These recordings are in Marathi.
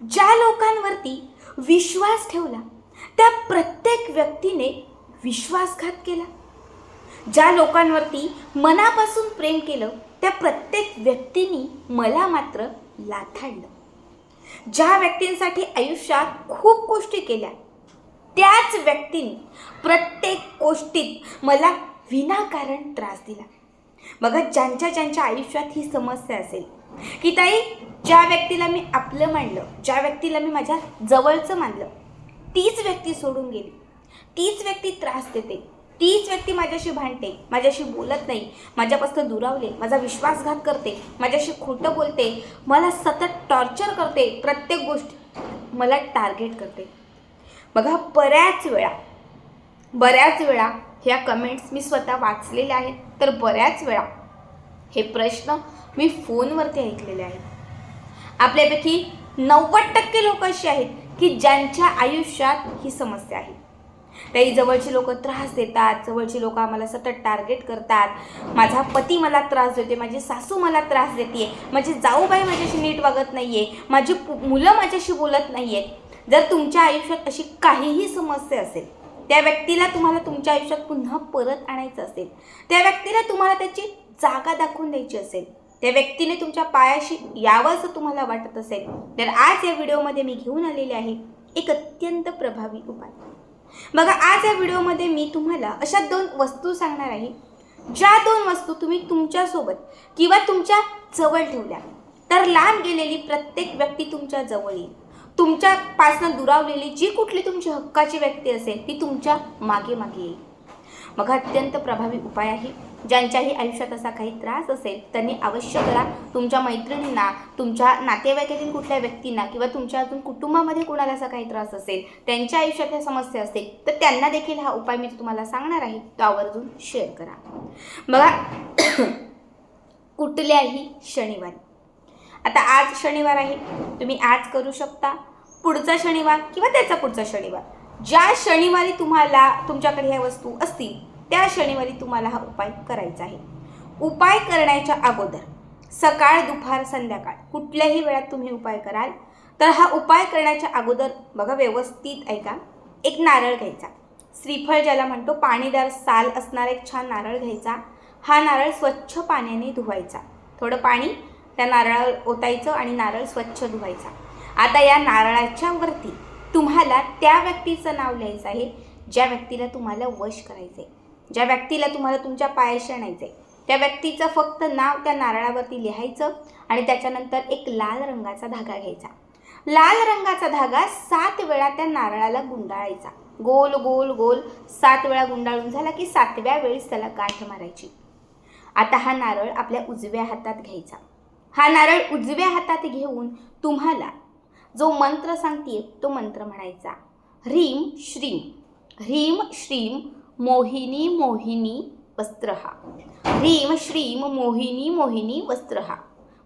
ज्या लोकांवरती विश्वास ठेवला त्या प्रत्येक व्यक्तीने विश्वासघात केला. ज्या लोकांवरती मनापासून प्रेम केलं त्या प्रत्येक व्यक्तींनी मला मात्र लाथाडलं. ज्या व्यक्तींसाठी आयुष्यात खूप गोष्टी केल्या त्याच व्यक्तीने प्रत्येक गोष्टीत मला विनाकारण त्रास दिला. बघा ज्यांच्या ज्यांच्या आयुष्यात ही समस्या असेल की ताई ज्या व्यक्तीला मी आपलं मानलं ज्या व्यक्तीला मी माझ्या जवळचं मानलं तीच व्यक्ती सोडून गेली. तीच व्यक्ती त्रास देते. तीच व्यक्ती माझ्याशी भांडते माझ्याशी बोलत नाही माझ्यापासून दुरावले माझा विश्वासघात करते माझ्याशी खोटं बोलते मला सतत टॉर्चर करते प्रत्येक गोष्ट मला टार्गेट करते. बघा बऱ्याच वेळा बऱ्याच वेळा ह्या कमेंट्स मी स्वतः वाचलेल्या आहेत तर बऱ्याच वेळा हे प्रश्न मी फोनवरती ऐकलेले आहेत. आपल्यापैकी नव्वद टक्के लोक अशी आहेत की ज्यांच्या आयुष्यात ही समस्या आहे. काही जवळची लोक त्रास देतात जवळची लोक आम्हाला सतत टार्गेट करतात. माझा पती मला त्रास देते माझी सासू मला त्रास देते माझी जाऊबाई माझ्याशी नीट वागत नाही आहे माझी पु- मुलं माझ्याशी बोलत नाही आहेत जर तुमच्या आयुष्यात अशी काहीही समस्या असेल त्या व्यक्तीला तुम्हाला तुमच्या आयुष्यात पुन्हा परत आणायचं असेल त्या व्यक्तीला तुम्हाला त्याची जागा दाखवून द्यायची असेल त्या व्यक्तीने तुमच्या पायाशी यावं असं तुम्हाला वाटत असेल तर आज या व्हिडिओमध्ये मी घेऊन आलेले आहे एक अत्यंत प्रभावी उपाय. बघा आज या व्हिडिओमध्ये मी तुम्हाला अशा दोन वस्तू सांगणार आहे ज्या दोन वस्तू तुम्ही तुमच्यासोबत किंवा तुमच्या जवळ ठेवल्या. तर लांब गेलेली प्रत्येक व्यक्ती तुमच्या जवळ येईल. तुमच्यापासनं दुरावलेली जी कुठली तुमची हक्काची व्यक्ती असेल ती तुमच्या मागे मागे येईल. मग अत्यंत प्रभावी उपाय आहे. ज्यांच्याही आयुष्यात असा काही त्रास असेल त्यांनी अवश्य करा. तुमच्या मैत्रिणींना तुमच्या नातेवाईकातील कुठल्या व्यक्तींना किंवा तुमच्या अजून कुटुंबामध्ये कोणाला असा काही त्रास असेल त्यांच्या आयुष्यात ह्या समस्या असतील तर त्यांना देखील हा उपाय मी तुम्हाला सांगणार आहे. तो आवर्जून शेअर करा. बघा कुठल्याही शनिवारी. आता आज शनिवार आहे. तुम्ही आज करू शकता पुढचा शनिवार किंवा त्याचा पुढचा शनिवार. ज्या शनिवारी तुम्हाला तुमच्याकडे ह्या वस्तू असतील त्या शनिवारी तुम्हाला हा उपाय करायचा आहे. उपाय करण्याच्या अगोदर सकाळ दुपार संध्याकाळ कुठल्याही वेळात तुम्ही उपाय कराल तर हा उपाय करण्याच्या अगोदर बघा व्यवस्थित ऐका एक नारळ घ्यायचा. श्रीफळ ज्याला म्हणतो पाणीदार साल असणारा एक छान नारळ घ्यायचा. हा नारळ स्वच्छ पाण्याने धुवायचा. थोडं पाणी त्या नारळावर ओतायचं आणि नारळ स्वच्छ धुवायचा. आता या नारळाच्या वरती तुम्हाला त्या व्यक्तीचं नाव लिहायचं आहे ज्या व्यक्तीला तुम्हाला वश करायचं आहे ज्या व्यक्तीला तुम्हाला तुमच्या पायाशी आणायचं आहे त्या व्यक्तीचं फक्त नाव त्या नारळावरती लिहायचं आणि त्याच्यानंतर एक लाल रंगाचा धागा घ्यायचा. लाल रंगाचा धागा सात वेळा त्या नारळाला गुंडाळायचा. गोल गोल गोल सात वेळा गुंडाळून झाला की सातव्या वेळेस त्याला गाठ मारायची. आता हा नारळ आपल्या उजव्या हातात घ्यायचा. हा नारळ उजव्या हातात घेऊन तुम्हाला जो मंत्र सांगते तो मंत्र म्हणायचा. ह्रीम श्रीम. ह्रीम श्रीम मोहिनी मोहिनी वस्त्रहा. ह्रीम श्रीम मोहिनी मोहिनी वस्त्रहा.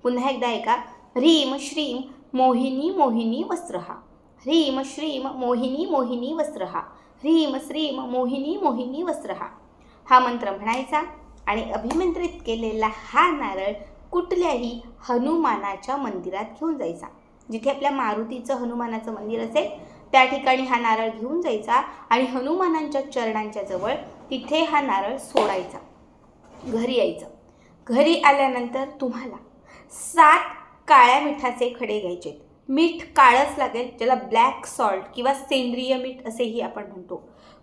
पुन्हा एकदा ऐका. ह्रीम श्रीम मोहिनी मोहिनी वस्त्रहा. ह्रीम श्रीम मोहिनी मोहिनी वस्त्रहा. ह्रीम श्रीम मोहिनी मोहिनी वस्त्रहा. हा मंत्र म्हणायचा आणि अभिमंत्रित केलेला हा नारळ कुठल्याही हनुमानाच्या मंदिरात घेऊन जायचा. जिथे आपल्या मारुतीचं हनुमानाचं मंदिर असेल त्या ठिकाणी हा नारळ घेऊन जायचा आणि हनुमानांच्या चरणांच्या जवळ तिथे हा नारळ सोडायचा. घरी यायचं. घरी आल्यानंतर तुम्हाला सात काळ्या मिठाचे खडे घ्यायचे मीठ काळंच लागेल ज्याला ब्लॅक सॉल्ट किंवा सेंद्रिय मीठ असेही आपण म्हणतो.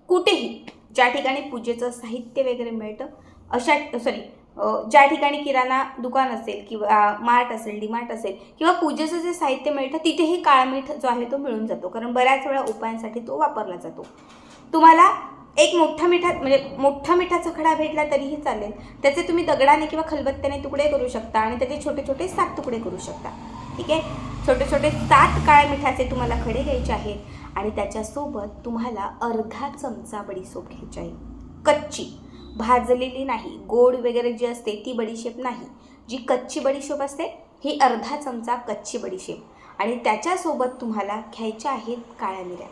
कुठेही ज्या ठिकाणी पूजेचं साहित्य वगैरे मिळतं अशा सॉरी ज्या ठिकाणी किराणा दुकान असेल किंवा मार्ट असेल डीमार्ट असेल किंवा पूजेचं जे साहित्य मिळतं तिथेही काळमीठ जो आहे तो मिळून जातो. कारण बऱ्याच वेळा उपायांसाठी तो वापरला जातो. तुम्हाला एक मोठा मिठा म्हणजे मोठा मिठाचा खडा भेटला तरीही चालेल. त्याचे तुम्ही दगडाने किंवा खलबत्त्याने तुकडे करू शकता आणि त्याचे छोटे छोटे सात तुकडे करू शकता. ठीक आहे? छोटे छोटे सात काळ्या मिठाचे तुम्हाला खडे घ्यायचे आहेत आणि त्याच्यासोबत तुम्हाला अर्धा चमचा बडीसोप घ्यायची आहे. कच्ची. भाजलेली नाही. गोड वगैरे जी असते ती बडीशेप नाही. जी कच्ची बडीशेप असते ही अर्धा चमचा कच्ची बडीशेप. आणि त्याच्यासोबत तुम्हाला घ्यायच्या आहेत काळ्या मिऱ्या.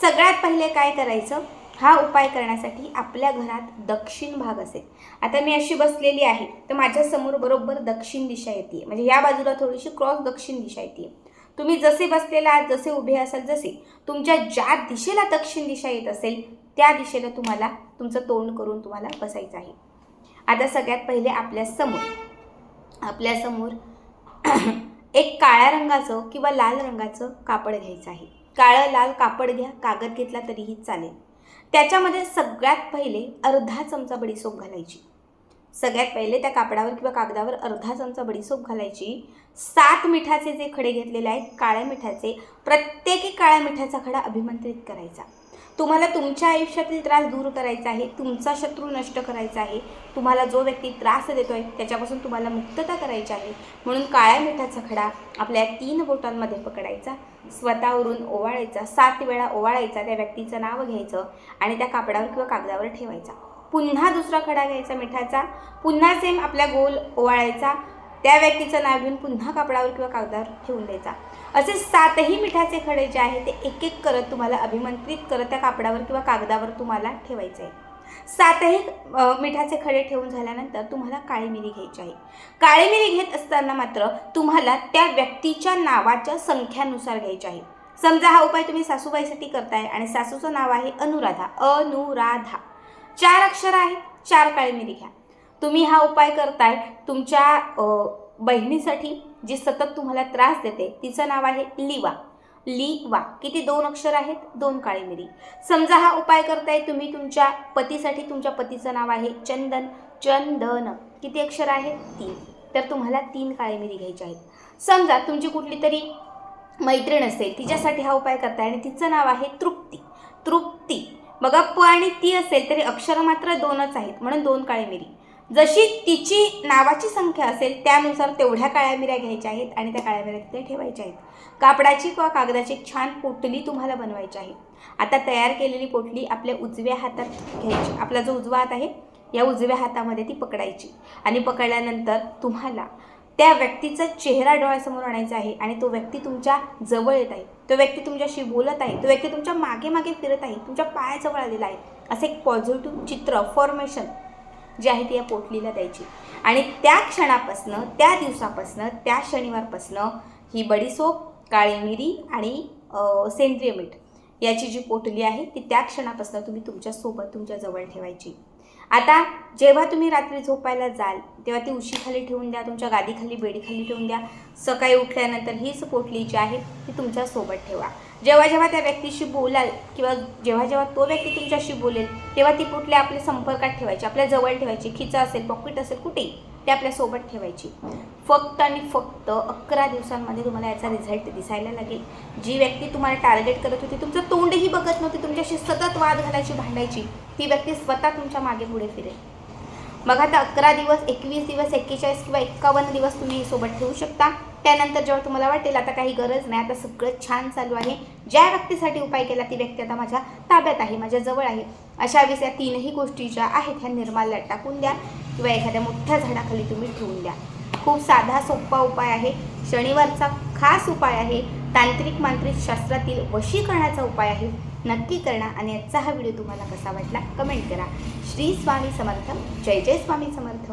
सगळ्यात पहिले काय करायचं? हा उपाय करण्यासाठी आपल्या घरात दक्षिण भाग असेल. आता मी अशी बसलेली आहे तर माझ्यासमोर बरोबर दक्षिण दिशा येते म्हणजे या बाजूला थोडीशी क्रॉस दक्षिण दिशा येते तुम्ही जसे बसलेला आहात जसे उभे असाल जसे तुमच्या ज्या दिशेला दक्षिण दिशा येत असेल त्या दिशेला तुम्हाला तुमचं तोंड करून तुम्हाला बसायचं आहे. आता सगळ्यात पहिले आपल्यासमोर आपल्यासमोर एक काळ्या रंगाचं किंवा लाल रंगाचं कापड घ्यायचं आहे. काळं लाल कापड घ्या कागद घेतला तरीही चालेल. त्याच्यामध्ये सगळ्यात पहिले अर्धा चमचा बडीसोप घालायची. सगळ्यात पहिले त्या कापडावर किंवा कागदावर अर्धा चमचा बडीसोप घालायची. सात मिठाचे जे खडे घेतलेले आहेत काळ्या मिठाचे प्रत्येकी काळ्या मिठाचा खडा अभिमंत्रित करायचा. तुम्हाला तुमच्या आयुष्यातील त्रास दूर करायचा आहे तुमचा शत्रू नष्ट करायचा आहे तुम्हाला जो व्यक्ती त्रास देतो आहे त्याच्यापासून तुम्हाला मुक्तता करायची आहे. म्हणून काळ्या मिठाचा खडा आपल्या तीन बोटांमध्ये पकडायचा स्वतःवरून ओवाळायचा सात वेळा ओवाळायचा त्या व्यक्तीचं नाव घ्यायचं आणि त्या कापडावर किंवा कागदावर ठेवायचा. पुन्हा दुसरा खडा घ्यायचा मिठाचा पुन्हा सेम आपल्या गोल ओवाळायचा त्या व्यक्तीचं नाव घेऊन पुन्हा कापडावर किंवा कागदावर ठेवून द्यायचा. असे सातही मिठाचे खडे जे आहे ते एक एक करत तुम्हाला अभिमंत्रित करत त्या कापडावर किंवा कागदावर तुम्हाला ठेवायचे आहे सातही मिठाचे खडे ठेवून झाल्यानंतर तुम्हाला काळी मिरी घ्यायची आहे. काळी मिरी घेत असताना मात्र तुम्हाला त्या व्यक्तीच्या नावाच्या संख्यानुसार घ्यायची आहे. समजा हा उपाय तुम्ही सासूबाईसाठी करताय आणि सासूचं नाव आहे अनुराधा. अनुराधा. चार अक्षर आहेत चार काळी मिरी घ्या. तुम्ही हा उपाय करताय तुमच्या बहिणीसाठी जी सतत तुम्हाला त्रास देते तिचं नाव आहे लिवा. ली वा किती दोन अक्षर आहेत? दोन काळी मिरी समजा हा उपाय करताय तुम्ही तुमच्या पतीसाठी तुमच्या पतीचं नाव आहे चंदन. चंदन. किती अक्षर आहेत? तीन. तर तुम्हाला तीन काळी मिरी घ्यायच्या आहेत. समजा तुमची कुठली तरी मैत्रीण असेल तिच्यासाठी हा उपाय करताय आणि तिचं नाव आहे तृप्ती. तृप्ती. बघा प आणि ती असेल तरी अक्षरं मात्र दोनच आहेत म्हणून दोन काळी मिरी जशी तिची नावाची संख्या असेल त्यानुसार तेवढ्या काळ्या मिऱ्या घ्यायच्या आहेत आणि त्या काळ्या मिऱ्या तिथे ठेवायच्या आहेत. कापडाची किंवा कागदाची एक छान पोटली तुम्हाला बनवायची आहे. आता तयार केलेली पोटली आपल्या उजव्या हातात घ्यायची. आपला जो उजवा हात आहे या उजव्या हातामध्ये ती पकडायची. आणि पकडल्यानंतर तुम्हाला त्या व्यक्तीचा चेहरा डोळ्यासमोर आणायचा आहे आणि तो व्यक्ती तुमच्या जवळ येत आहे. तो व्यक्ती तुमच्याशी बोलत आहे. तो व्यक्ती तुमच्या मागे मागे फिरत आहे. तुमच्या पायाजवळ आलेला आहे. असं एक पॉझिटिव्ह चित्र फॉर्मेशन जी आहे ती या पोटलीला द्यायची. आणि त्या क्षणापासनं त्या दिवसापासनं त्या शनिवारपासनं ही बडीसोप काळी मिरी आणि सेंद्रिय मीठ याची जी पोटली आहे ती त्या क्षणापासून तुम्ही तुमच्यासोबत तुमच्या जवळ ठेवायची. आता जेव्हा तुम्ही रात्री झोपायला जाल तेव्हा ती उशीखाली ठेवून द्या तुमच्या गादीखाली बेडीखाली ठेवून द्या. सकाळी उठल्यानंतर हीच पोटली जी आहे ती तुमच्यासोबत ठेवा. जेव्हा जेव्हा त्या व्यक्तीशी बोलाल किंवा जेव्हा जेव्हा तो व्यक्ती तुमच्याशी बोलेल तेव्हा ती कुठल्या आपल्या संपर्कात ठेवायची आपल्या जवळ ठेवायची खिचा असेल पॉकेट असेल कुठेही ते आपल्यासोबत ठेवायची. फक्त आणि फक्त अकरा दिवसांमध्ये तुम्हाला याचा रिझल्ट दिसायला लागेल. जी व्यक्ती तुम्हाला टार्गेट करत होती तुमचं तोंडही बघत नव्हती तुमच्याशी सतत वाद घालायची भांडायची ती व्यक्ती स्वतः तुमच्या मागे पुढे फिरेल. मग आता अकरा दिवस एकवीस दिवस एक्केचाळीस किंवा एक्कावन्न दिवस तुम्ही सोबत ठेवू शकता. त्यानंतर जेव्हा तुम्हाला वाटेल आता काही गरज नाही आता सगळं छान चालू आहे. ज्या व्यक्तीसाठी उपाय केला ती व्यक्ती आता माझ्या ताब्यात आहे माझ्या जवळ आहे. अशा वेळेस या तीनही गोष्टी ज्या आहेत ह्या निर्माल्यात टाकून द्या किंवा एखाद्या मोठ्या झाडाखाली तुम्ही ठेवून द्या. खूप साधा सोपा उपाय आहे. शनिवारचा खास उपाय आहे. तांत्रिक मांत्रिक शास्त्रातील वशीकरणाचा उपाय आहे. नक्की करा आणि आजचा हा व्हिडिओ तुम्हाला कसा वाटला कमेंट करा. श्री स्वामी समर्थ. जय जय स्वामी समर्थ.